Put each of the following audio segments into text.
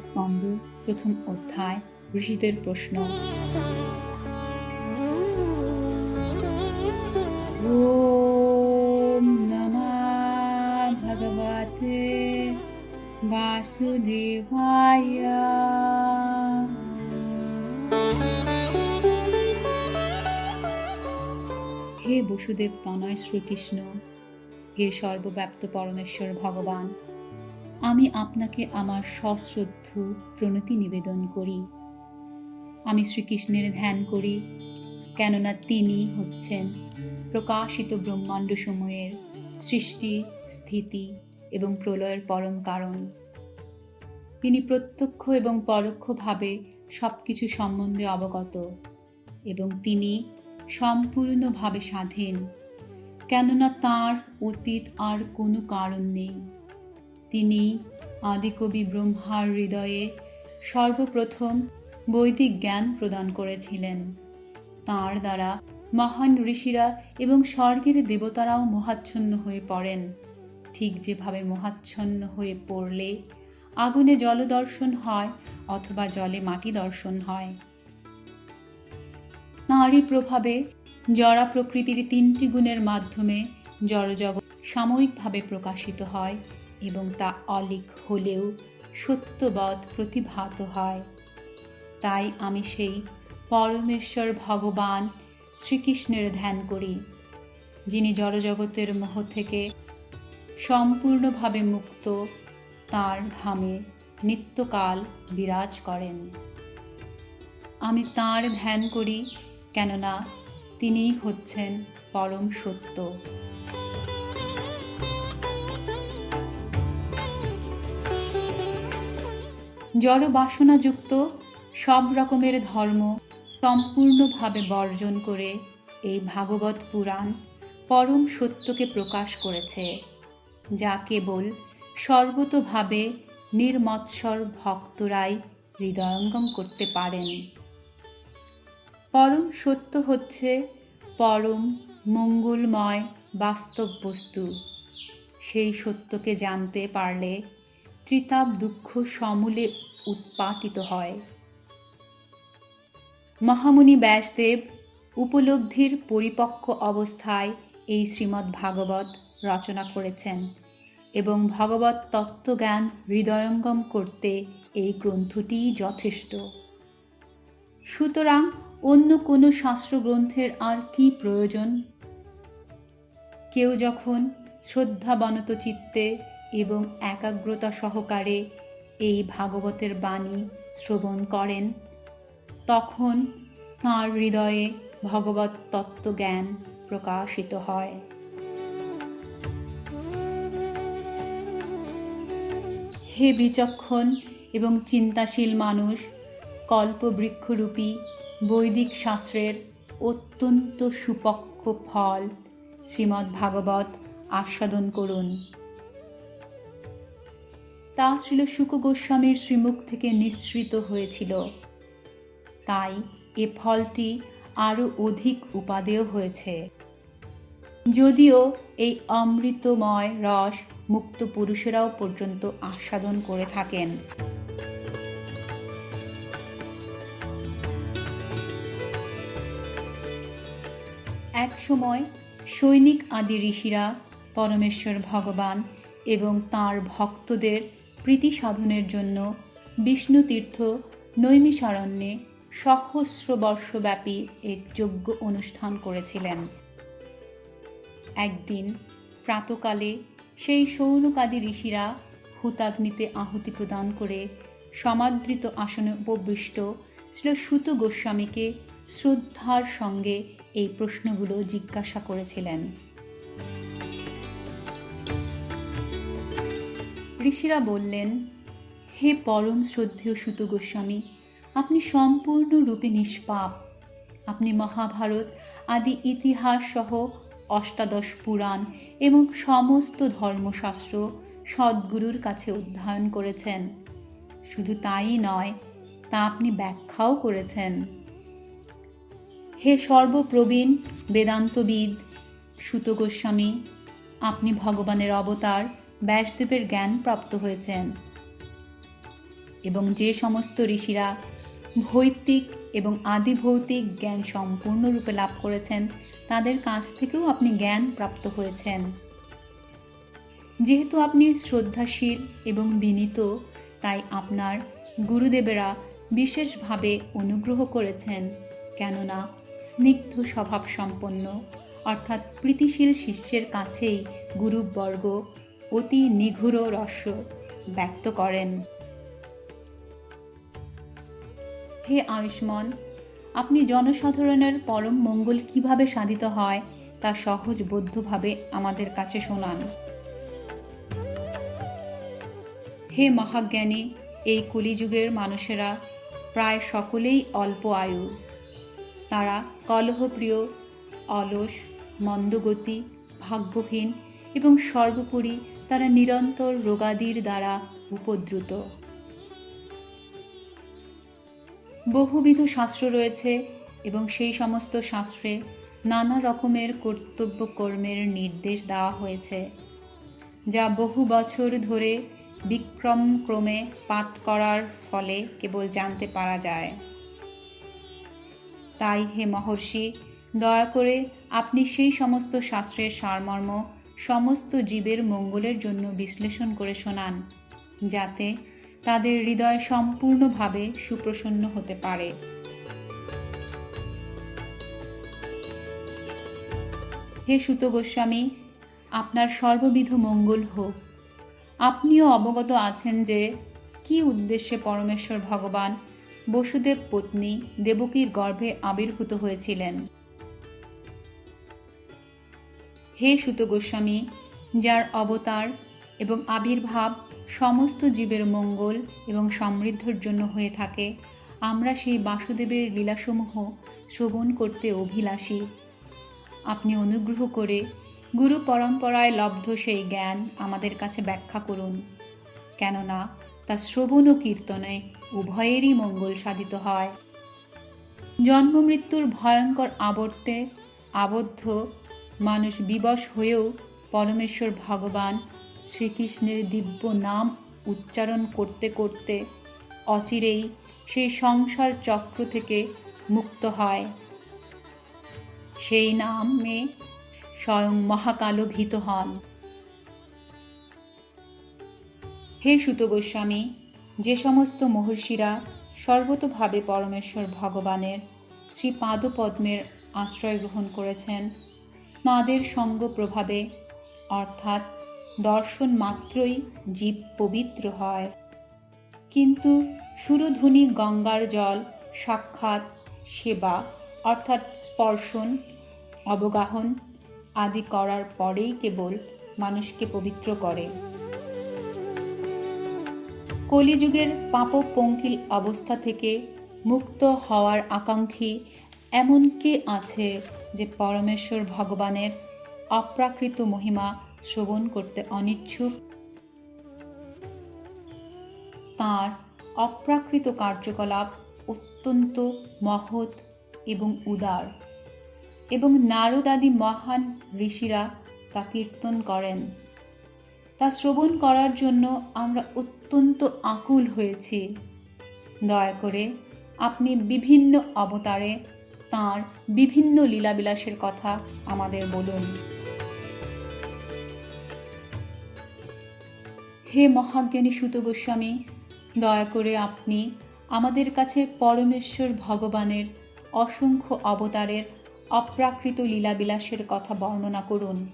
স্কন্দ প্রথম অধ্যায়, ঋষিদের প্রশ্ন। ভগবতে বাসুদেবায়। হে বসুদেব তনয় শ্রীকৃষ্ণ, হে সর্বব্যাপ্ত পরমেশ্বর ভগবান আমি আপনাকে আমার সশ্রদ্ধ প্রণতি নিবেদন করি। আমি শ্রীকৃষ্ণের ধ্যান করি, কেননা তিনি হচ্ছেন প্রকাশিত ব্রহ্মাণ্ড সময়ের সৃষ্টি, স্থিতি এবং প্রলয়ের পরম কারণ। তিনি প্রত্যক্ষ এবং পরোক্ষভাবে সব কিছু সম্বন্ধে অবগত এবং তিনি সম্পূর্ণভাবে স্বাধীন, কেননা তার অতীত আর কোনো কারণ নেই। তিনি আদিকবি ব্রহ্মার হৃদয়ে সর্বপ্রথম বৈদিক জ্ঞান প্রদান করেছিলেন। তাঁর দ্বারা মহান ঋষিরা এবং স্বর্গের দেবতারাও মহাচ্ছন্ন হয়ে পড়েন। ঠিক যেভাবে মহাচ্ছন্ন হয়ে পড়লে আগুনে জলদর্শন হয় অথবা জলে মাটি দর্শন হয়। নারী প্রভাবে জরা প্রকৃতির তিনটি গুণের মাধ্যমে জড়জগৎ সাময়িকভাবে প্রকাশিত হয়। এবং তা অলিক হলেও সত্যবৎ প্রতিভাত হয়। তাই আমি সেই পরমেশ্বর ভগবান শ্রীকৃষ্ণের ধ্যান করি, যিনি জড়জগতের মোহ থেকে সম্পূর্ণভাবে মুক্ত, তার ধামে নিত্যকাল বিরাজ করেন। আমি তার ধ্যান করি কেননা তিনিই হচ্ছেন পরম সত্য। জড় বাসনাযুক্ত সব রকমের ধর্ম সম্পূর্ণভাবে বর্জন করে এই ভাগবত পুরাণ পরম সত্যকে প্রকাশ করেছে, যা কেবল সর্বতোভাবে নির্মৎসর ভক্তরাই হৃদয়ঙ্গম করতে পারেন। পরম সত্য হচ্ছে পরম মঙ্গলময় বাস্তব বস্তু সেই সত্যকে জানতে পারলে ত্রিতাপ দুঃখ সমূলে উৎপাটিত হয়। মহামুনি ব্যাসদেব উপলব্ধির পরিপক্ক অবস্থায় এই শ্রীমদ্ ভাগবত রচনা করেছেন এবং ভগবত তত্ত্বজ্ঞান হৃদয়ঙ্গম করতে এই গ্রন্থটিই যথেষ্ট। সুতরাং অন্য কোনো শাস্ত্রগ্রন্থের আর কি প্রয়োজন? কেউ যখন শ্রদ্ধাবনত চিত্তে এবং একাগ্রতা সহকারে এই ভাগবতের বাণী শ্রবণ করেন, তখন তাঁর হৃদয়ে ভগবত তত্ত্বজ্ঞান প্রকাশিত হয়। হে বিচক্ষণ এবং চিন্তাশীল মানুষ, কল্পবৃক্ষরূপী বৈদিক শাস্ত্রের অত্যন্ত সুপক্ষ ফল শ্রীমদ্ ভাগবত আস্বাদন করুন। তা ছিল শুক গোস্বামীর শ্রীমুখ থেকে নিঃসৃত হয়েছিল। তাই এ ফলটি আরও অধিক উপাদেয় হয়েছে। যদিও এই অমৃতময় রস মুক্ত পুরুষেরাও পর্যন্ত আস্বাদন করে থাকেন। এক সময় সৈনিক আদি ঋষিরা পরমেশ্বর ভগবান এবং তাঁর ভক্তদের প্রীতি সাধনের জন্য বিষ্ণু বিষ্ণুতীর্থ নৈমিষারণ্যে সহস্র বর্ষব্যাপী এক যজ্ঞ অনুষ্ঠান করেছিলেন। একদিন প্রাতকালে সেই সৌনকাদি ঋষিরা হুতাগ্নিতে আহুতি প্রদান করে সমাদৃত আসনে উপবিষ্ট ছিল সুত গোস্বামীকে শ্রদ্ধার সঙ্গে এই প্রশ্নগুলো জিজ্ঞাসা করেছিলেন। ঋষিরা বললেন, হে পরম শ্রদ্ধেয় সুত গোস্বামী, আপনি সম্পূর্ণরূপে নিষ্পাপ। আপনি মহাভারত আদি ইতিহাস সহ অষ্টাদশ পুরাণ এবং সমস্ত ধর্মশাস্ত্র সদ্গুরুর কাছে অধ্যয়ন করেছেন। শুধু তাই নয়, তা আপনি ব্যাখ্যাও করেছেন। হে সর্বপ্রবীণ বেদান্তবিদ সুত গোস্বামী, আপনি ভগবানের অবতার ব্যাসদেবের জ্ঞান প্রাপ্ত হয়েছেন। এবং যে সমস্ত ঋষিরা ভৌতিক এবং আদিভৌতিক জ্ঞান সম্পূর্ণরূপে লাভ করেছেন, তাদের কাছ থেকেও আপনি জ্ঞান প্রাপ্ত হয়েছেন। যেহেতু আপনি শ্রদ্ধাশীল এবং বিনীত, তাই আপনার গুরুদেবেরা বিশেষভাবে অনুগ্রহ করেছেন, কেননা স্নিগ্ধ স্বভাব সম্পন্ন অর্থাৎ প্রীতিশীল শিষ্যের কাছেই গুরুবর্গ অতি নিঘুর রস্য ব্যক্ত করেন। হে আয়ুষ্মান, আপনি জনসাধারণের পরম মঙ্গল কীভাবে সাধিত হয় তা সহজবোধ্যভাবে আমাদের কাছে শোনান। হে মহাজ্ঞানী, এই কলিযুগের মানুষেরা প্রায় সকলেই অল্প আয়ু। তারা কলহপ্রিয়, অলস, মন্দগতি, ভাগ্যহীন এবং সর্বোপরি তারা নিরন্তর রোগাদির দ্বারা উপদ্রুত। বহুবিধ শাস্ত্র রয়েছে এবং সেই সমস্ত শাস্ত্রে নানা রকমের কর্তব্য কর্মের নির্দেশ দেওয়া হয়েছে, যা বহু বছর ধরে বিক্রম ক্রমে পাঠ করার ফলে কেবল জানতে পারা যায়। তাই হে মহর্ষি, দয়া করে আপনি সেই সমস্ত শাস্ত্রের সারমর্ম সমস্ত জীবের মঙ্গলের জন্য বিশ্লেষণ করে শোনান, যাতে তাদের হৃদয় সম্পূর্ণভাবে সুপ্রসন্ন হতে পারে। হে সুত গোস্বামী, আপনার সর্ববিধ মঙ্গল হোক। আপনিও অবগত আছেন যে কি উদ্দেশ্যে পরমেশ্বর ভগবান বসুদেব পত্নী দেবকীর গর্ভে আবির্ভূত হয়েছিলেন। হে সুত গোস্বামী, যার অবতার এবং আবির্ভাব সমস্ত জীবের মঙ্গল এবং সমৃদ্ধর জন্য হয়ে থাকে, আমরা সেই বাসুদেবের লীলাসমূহ শ্রবণ করতে অভিলাষী। আপনি অনুগ্রহ করে গুরু পরম্পরায় লব্ধ সেই জ্ঞান আমাদের কাছে ব্যাখ্যা করুন। কেননা তা শ্রবণ ও কীর্তনে উভয়েরই মঙ্গল সাধিত হয়। জন্ম মৃত্যুর ভয়ঙ্কর আবর্তে আবদ্ধ মানুষ বিবশ হয়েও পরমেশ্বর ভগবান শ্রীকৃষ্ণের দিব্য নাম উচ্চারণ করতে করতে অচিরেই সেই সংসার চক্র থেকে মুক্ত হয়। সেই নামে স্বয়ং মহাকালও ভীত হন। হে সুত গোস্বামী, যে সমস্ত মহর্ষিরা সর্বতভাবে পরমেশ্বর ভগবানের শ্রী পাদপদ্মের আশ্রয় গ্রহণ করেছেন তাঁদের সঙ্গ প্রভাবে, অর্থাৎ দর্শন মাত্রই জীব পবিত্র হয়। কিন্তু সুরধ্বনি গঙ্গার জল সাক্ষাৎ সেবা, অর্থাৎ স্পর্শন, অবগাহন আদি করার পরেই কেবল মানুষকে পবিত্র করে। কলিযুগের পাপ পঙ্কিল অবস্থা থেকে মুক্ত হওয়ার আকাঙ্ক্ষী এমন কে আছে যে পরমেশ্বর ভগবানের অপ্রাকৃত মহিমা শ্রবণ করতে অনিচ্ছুক। তাঁর অপ্রাকৃত কার্যকলাপ অত্যন্ত মহৎ এবং উদার এবং নারদাদি মহান ঋষিরা তা কীর্তন করেন। তা শ্রবণ করার জন্য আমরা অত্যন্ত আকুল হয়েছি। দয়া করে আপনি বিভিন্ন অবতারে তাঁর বিভিন্ন লীলাবিলাসের কথা আমাদের বলুন। হে মহাজ্ঞানী সুত গোস্বামী, দয়া করে আপনি আমাদের কাছে পরমেশ্বর ভগবানের অসংখ্য অবতারের অপ্রাকৃত লীলাবিলাসের কথা বর্ণনা করুন।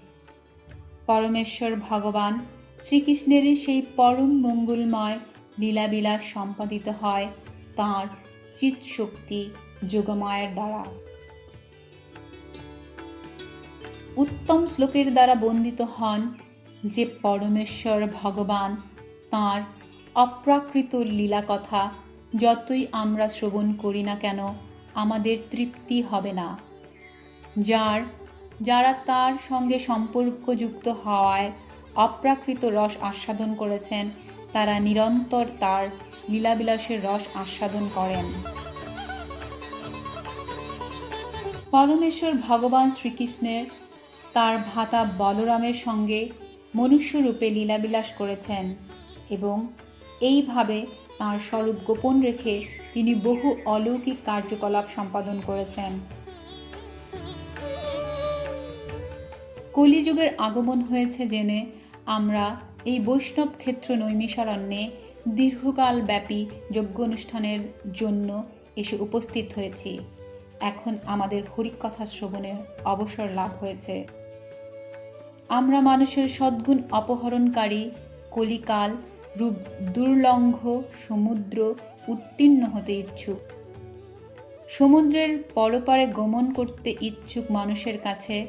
পরমেশ্বর ভগবান শ্রীকৃষ্ণের সেই পরম মঙ্গলময় লীলাবিলাস সম্পাদিত হয় তাঁর চিৎশক্তি যোগমায়ের দ্বারা। উত্তম শ্লোকের দ্বারা বন্দিত হন যে পরমেশ্বর ভগবান তাঁর অপ্রাকৃত লীলা কথা যতই আমরা শ্রবণ করি না কেন, আমাদের তৃপ্তি হবে না। যার, যারা তার সঙ্গে সম্পর্কযুক্ত হওয়ায় অপ্রাকৃত রস আস্বাদন করেছেন, তারা নিরন্তর তার লীলাবিলাসের রস আস্বাদন করেন। পরমেশ্বর ভগবান শ্রীকৃষ্ণের, তার ভাতা বলরামের সঙ্গে মনুষ্যরূপে লীলাবিলাস করেছেন এবং এইভাবে তাঁর স্বরূপ গোপন রেখে তিনি বহু অলৌকিক কার্যকলাপ সম্পাদন করেছেন। কলিযুগের আগমন হয়েছে জেনে আমরা এই বৈষ্ণব ক্ষেত্র নৈমিষারণ্যে দীর্ঘকাল ব্যাপী যজ্ঞ অনুষ্ঠানের জন্য এসে উপস্থিত হয়েছি। এখন আমাদের হরিকথা শ্রবণের অবসর লাভ হয়েছে। আমরা মানুষের সদ্গুণ অপহরণকারী, কলিকাল, রূপ দুর্লঙ্ঘ, সমুদ্র উত্তীর্ণ হতে ইচ্ছুক। সমুদ্রের পরপারে গমন করতে ইচ্ছুক মানুষের কাছে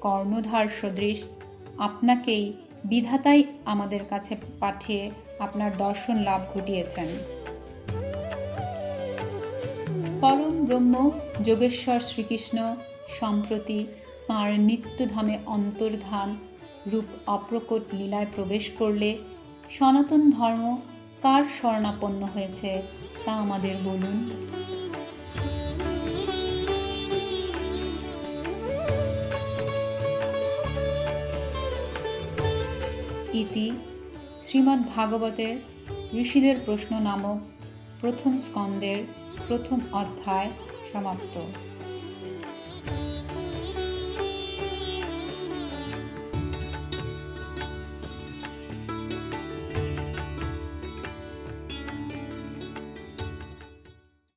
কর্ণধার সদৃশ, আপনাকেই বিধাতাই আমাদের কাছে পাঠিয়ে আপনার দর্শন লাভ ঘটিয়েছেন। পরম ব্রহ্ম যোগেশ্বর শ্রীকৃষ্ণ সম্প্রতি তাঁর নিত্যধামে অন্তর্ধান রূপ অপ্রকট লীলায় প্রবেশ করলে সনাতন ধর্ম কার শরণাপন্ন হয়েছে তা আমাদের বলুন। ইতি শ্রীমদ্ ভাগবতের ঋষিদের প্রশ্ন নামক প্রথম স্কন্দের প্রথম অধ্যায় সমাপ্ত।